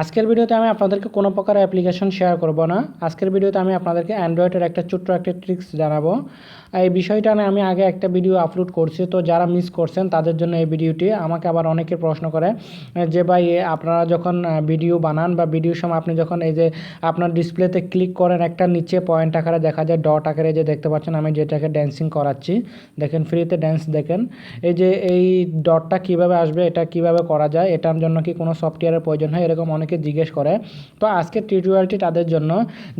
আজকের ভিডিওতে আমি আপনাদেরকে কোনো প্রকার অ্যাপ্লিকেশন শেয়ার করব না। আজকের ভিডিওতে আমি আপনাদেরকে অ্যান্ড্রয়েডের একটা ছোট্ট একটা ট্রিক্স জানাব। এই বিষয়টা আমি আগে একটা ভিডিও আপলোড করছি, তো যারা মিস করছেন তাদের জন্য এই ভিডিওটি আমাকে আবার অনেকে প্রশ্ন করে, যে ভাই, আপনারা যখন ভিডিও বানান বা ভিডিওর সময় আপনি যখন এই যে আপনার ডিসপ্লেতে ক্লিক করেন, একটা নিচে পয়েন্ট আকারে দেখা যায় ডট আকারে যে দেখতে পাচ্ছেন, আমি যেটাকে ড্যান্সিং করাচ্ছি। দেখেন ফ্রিতে ড্যান্স দেখেন। এই যে এই ডটটা কীভাবে আসবে, এটা কীভাবে করা যায়, এটার জন্য কি কোনো সফটওয়্যারের প্রয়োজন হয়, এরকম অনেকে জিজ্ঞেস করে। তো আজকে টিউটোরিয়ালটি তাদের জন্য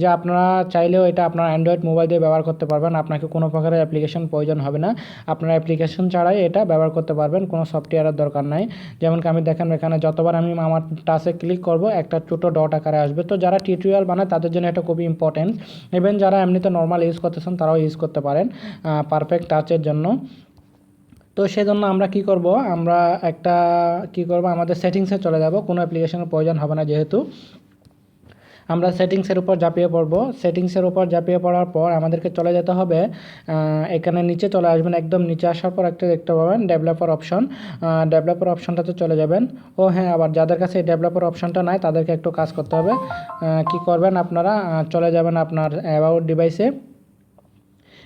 যে আপনারা চাইলেও এটা আপনার অ্যান্ড্রয়েড মোবাইল দিয়ে ব্যবহার করতে পারবেন। আপনাকে কোনো প্রকারের অ্যাপ্লিকেশন প্রয়োজন হবে না। আপনার অ্যাপ্লিকেশন ছাড়াই এটা ব্যবহার করতে পারবেন। কোনো সফটওয়্যারের দরকার নাই। যেমন আমি দেখেন এখানে যতবার আমি আমার টাচে ক্লিক করব, একটা ছোটো ডট আকারে আসবে। তো যারা টিউটোরিয়াল বানায়, তাদের জন্য এটা খুবই ইম্পর্টেন্ট ইভেন যারা এমনিতে নর্মাল ইউজ করতেছেন, তারাও ইউজ করতে পারেন পারফেক্ট টাচের জন্য। তো সেজন্য আমরা কি করব? আমরা একটা, কি করব? আমাদের সেটিংসে চলে যাব। কোনো অ্যাপ্লিকেশনের প্রয়োজন হবে না যেহেতু। আমরা সেটিংসের উপর ঝাঁপিয়ে পড়ব। সেটিংসের উপর ঝাঁপিয়ে পড়ার পর আমাদেরকে চলে যেতে হবে এখানে নিচে চলে আসবেন, একদম নিচে আসার পর একটা দেখতে পাবেন ডেভেলপার অপশন ডেভেলপার অপশনটাতে চলে যাবেন। ও হ্যাঁ আবার যাদের কাছে এই ডেভেলপার অপশনটা নাই, তাদেরকে একটু কাজ করতে হবে। কি করবেন আপনারা? চলে যাবেন আপনার অ্যাবাউট ডিভাইসে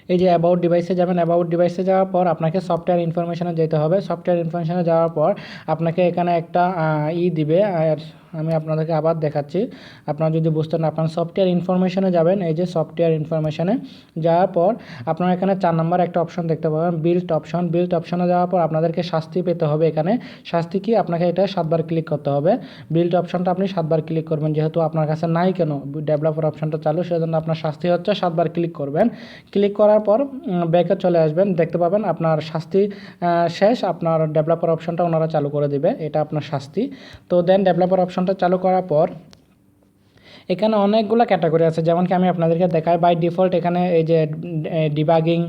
এই যে অ্যাবাউট ডিভাইসে যাবেন অ্যাবাউট ডিভাইসে যাওয়ার পর আপনাকে সফটওয়্যার ইনফরমেশনে যেতে হবে। সফটওয়্যার ইনফরমেশনে যাওয়ার পর আপনাকে এখানে একটা ই দিবে, আর আমি আপনাদেরকে আবার দেখাচ্ছি। আপনারা যদি বুঝতে না আপনার সফটওয়্যার ইনফরমেশনে যাবেন, এই যে সফটওয়্যার ইনফরমেশনে যাওয়ার পর আপনারা এখানে চার নম্বর একটা অপশন দেখতে পাবেন বিল্ট অপশন বিল্ট অপশনে যাওয়ার পর আপনাদেরকে শাস্তি পেতে হবে এখানে। শাস্তি কি? আপনাকে এটা সাতবার ক্লিক করতে হবে। বিল্ট অপশনটা আপনি সাতবার ক্লিক করবেন, যেহেতু আপনার কাছে নাই কেন? ডেভেলপার অপশনটা চালু, সেজন্য আপনার শাস্তি হচ্ছে, সাতবার ক্লিক করবেন। ক্লিক করার পর ব্যাকে চলে আসবেন, দেখতে পাবেন আপনার শাস্তি শেষ। আপনার ডেভেলপার অপশনটা ওনারা চালু করে দেবে, এটা আপনার শাস্তি। তো দেন ডেভেলপার অপশন অপশনটা চালু করার পর এখানে অনেকগুলো ক্যাটাগরি আছে, যেমন কি আমি আপনাদেরকে দেখাই বাই ডিফল্ট এখানে এই যে ডিবাগিং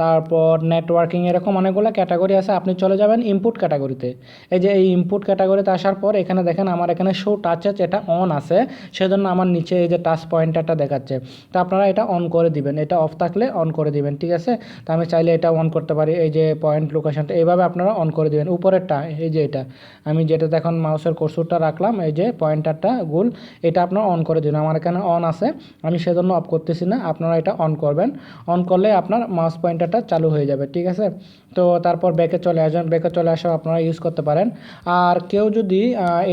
তারপর নেটওয়ার্কিং এরকম অনেকগুলো ক্যাটাগরি আছে, আপনি চলে যাবেন ইনপুট ক্যাটাগরিতে। এই যে এই ইনপুট ক্যাটাগরিতে আসার পর এখানে দেখেন আমার এখানে শো আছে এটা অন আছে, সেজন্য আমার নিচে এই যে টাচ পয়েন্টারটা দেখাচ্ছে। তো আপনারা এটা অন করে দিবেন, এটা অফ থাকলে অন করে দিবেন, ঠিক আছে? তো আমি চাইলে এটা অন করতে পারি, এই যে পয়েন্ট লোকেশনটা এইভাবে আপনারা অন করে দিবেন। উপরেরটা, এই যে এটা, আমি যেটা দেখুন মাউসের কর্সুরটা রাখলাম, এই যে পয়েন্টারটা গুল, এটা আপনারা অন করে দিন আমার এখানে অন আছে। আমি সেজন্য অফ করতেছি না, আপনারা এটা অন করবেন। অন করলে আপনার মাউস পয়েন্টারটা চালু হয়ে যাবে, ঠিক আছে? তো তারপর ব্যাকে চলে আসবেন। ব্যাকে চলে আসা আপনারা ইউজ করতে পারেন। আর কেউ যদি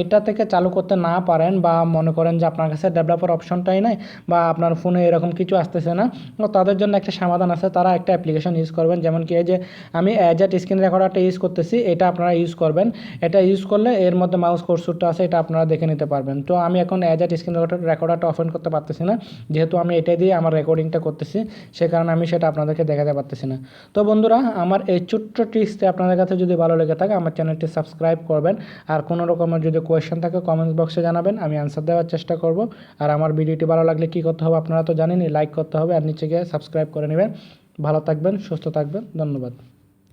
এটা থেকে চালু করতে না পারেন বা মনে করেন যে আপনার কাছে ডেভেলপার অপশনটাই নাই বা আপনার ফোনে এরকম কিছু আসতেছে না তাদের জন্য একটা সমাধান আছে। তারা একটা অ্যাপ্লিকেশন ইউজ করবেন। যেমন কি এই যে আমি অ্যাজেট স্ক্রিন রেকর্ডারটা ইউজ করতেছি, এটা আপনারা ইউজ করবেন। এটা ইউজ করলে এর মধ্যে মাউস কোর্সুরটা আছে, এটা আপনারা দেখে নিতে পারবেন। তো আমি এখন অ্যাজেট স্ক্রিন রেকর্ডারটা অফেন করতে পারতেছি না। যেহেতু আমি এটাই দিয়ে আমার রেকর্ডিংটা করতেছি, সে কারণে আমি সেটা আপনাদেরকে দেখাতে পারতেছি না। তো বন্ধুরা, আমার এই ছোট্ট টিপসটি আপনাদের কাছে যদি ভালো লেগে থাকে, আমার চ্যানেলটি সাবস্ক্রাইব করবেন। আর কোনো রকমের যদি কোয়েশ্চেন থাকে কমেন্টস বক্সে জানাবেন, আমি অ্যান্সার দেওয়ার চেষ্টা করব। আর আমার ভিডিওটি ভালো লাগলে কী করতে হবে আপনারা তো জানেনই লাইক করতে হবে, আর নিচে গিয়ে সাবস্ক্রাইব করে নেবেন। ভালো থাকবেন, সুস্থ থাকবেন, ধন্যবাদ।